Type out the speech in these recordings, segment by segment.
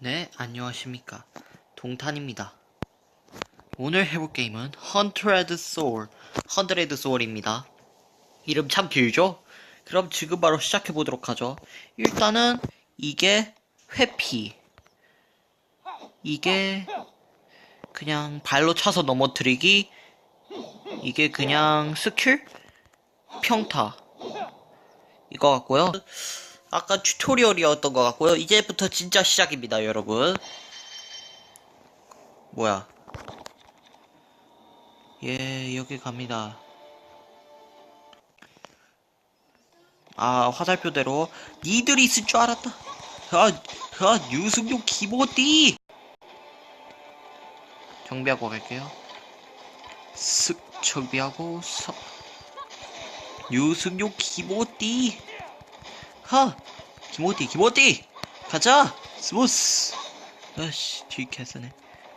네, 안녕하십니까. 동탄입니다. 오늘 해볼 게임은 헌트레드 소울, 헌트레드 소울입니다. 이름 참 길죠? 그럼 지금 바로 시작해 보도록 하죠. 일단은 이게 회피. 이게 그냥 발로 차서 넘어뜨리기. 이게 그냥 스킬? 평타. 이거 같고요. 아까 튜토리얼이었던 것 같고요. 이제부터 진짜 시작입니다, 여러분. 뭐야? 예, 여기 갑니다. 아, 화살표대로 니들이 있을 줄 알았다. 아, 아, 유승용 기모띠. 정비하고 갈게요. 쓱 정비하고 섭. 유승용 기모띠. 하! 기모띠, 기모띠! 가자! 스무스! 아씨, 뒤 개쓰네.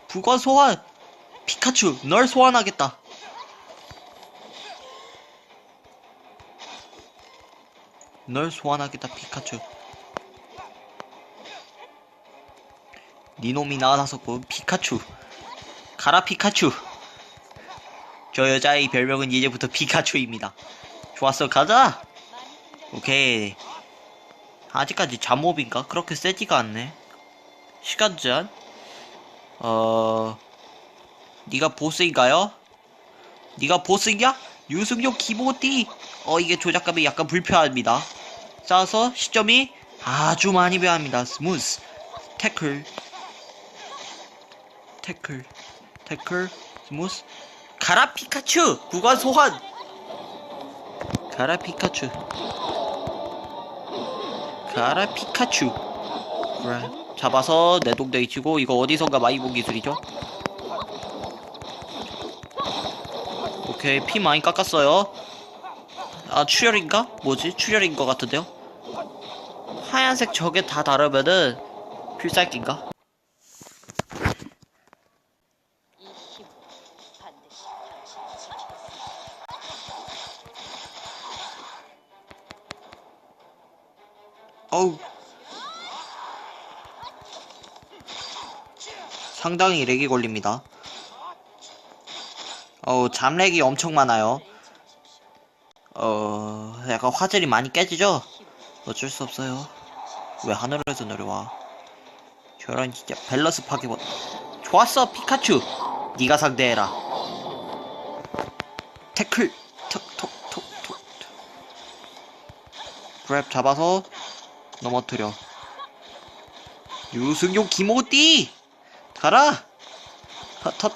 부관 소환! 피카츄, 널 소환하겠다! 널 소환하겠다, 피카츄. 니놈이 나와서고 피카츄. 가라, 피카츄! 저 여자의 별명은 이제부터 피카츄입니다. 좋았어, 가자! 오케이. 아직까지 잠몹인가? 그렇게 세지가 않네. 시간 제한? 어... 네가 보스인가요? 네가 보스인가? 유승용 기모띠! 어, 이게 조작감이 약간 불편합니다. 쌓아서 시점이 아주 많이 배합니다. 스무스. 태클. 태클. 태클. 스무스. 가라 피카츄! 구간 소환! 가라 피카츄. 가라 피카츄 그래 잡아서 내동댕이 치고 이거 어디선가 많이 본 기술이죠 오케이 피 많이 깎았어요 아 출혈인가? 뭐지? 출혈인 것 같은데요 하얀색 저게 다 다르면은 필살기인가? 어우. 상당히 렉이 걸립니다. 어우 잠렉이 엄청 많아요. 어 약간 화질이 많이 깨지죠? 어쩔 수 없어요. 왜 하늘에서 내려와? 저런 진짜 밸런스 파괴본 좋았어 피카츄! 네가 상대해라. 태클 톡톡톡톡. 그랩 잡아서 넘어뜨려. 유승용 기모띠! 가라! 헛헛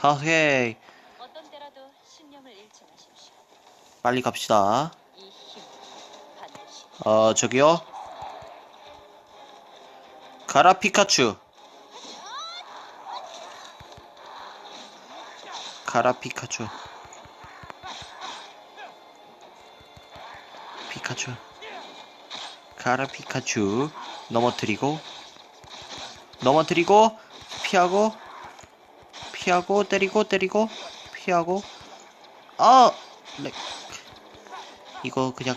하헤이. 빨리 갑시다. 어 저기요. 가라 피카츄. 가라 피카츄 피카츄 가라 피카츄 넘어뜨리고 넘어뜨리고 피하고 피하고 때리고 때리고 피하고 아 렉. 이거 그냥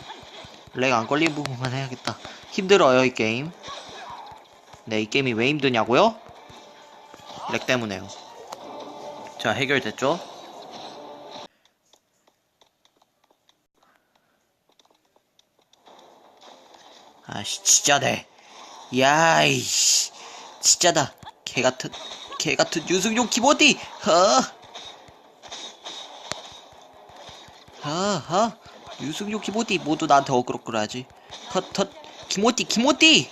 렉 안 걸린 부분만 해야겠다. 힘들어요, 이 게임. 네, 이 게임이 왜 힘드냐고요? 렉 때문에요. 자, 해결됐죠? 아씨, 진짜네. 야이씨, 진짜다. 개 같은, 개 같은 유승용 키보디! 허! 하하 유승용 키모띠 모두 나한테 어그로그러하지. 헛헛. 키모띠 키모띠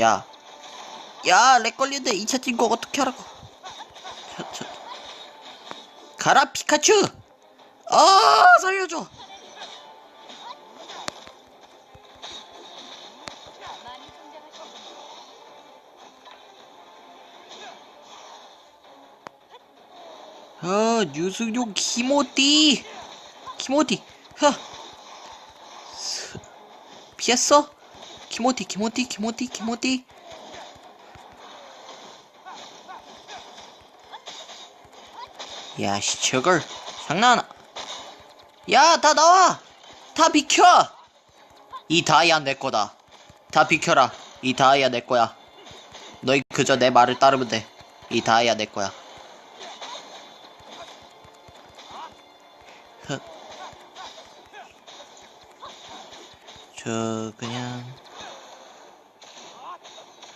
야 야 렉 걸렸는데 2차 찐거 어떻게 하라고. 헛헛 가라 피카츄. 아 살려줘 아 유승용 키모띠. 키모띠. 하. 스- 피했어? 키모띠 키모띠 키모띠 키모띠. 야 씨 저걸. 장난하나 야다 나와. 다 비켜. 이 다이아 내 거다. 다 비켜라. 이 다이아 내 거야. 너희 그저 내 말을 따르면 돼. 이 다이아 내 거야. 흑. 저 그냥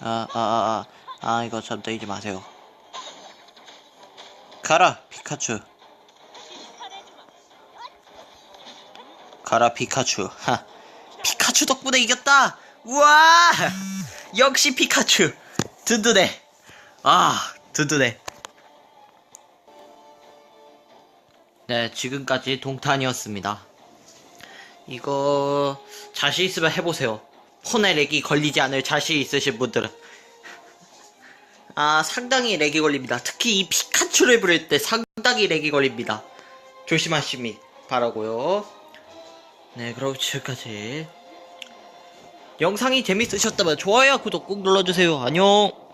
아아 아 아 아 이거 참 때리지 마세요. 가라 피카츄. 가라 피카츄. 하. 피카츄 덕분에 이겼다. 우와! 역시 피카츄. 든든해. 아, 든든해. 네, 지금까지 동탄이었습니다. 이거 자신 있으면 해보세요. 폰에 렉이 걸리지 않을 자신 있으신 분들은. 아, 상당히 렉이 걸립니다. 특히 이 피카츄를 부를 때 상당히 렉이 걸립니다. 조심하시기 바라고요. 네, 그럼 지금까지 영상이 재밌으셨다면 좋아요, 구독 꾹 눌러주세요. 안녕.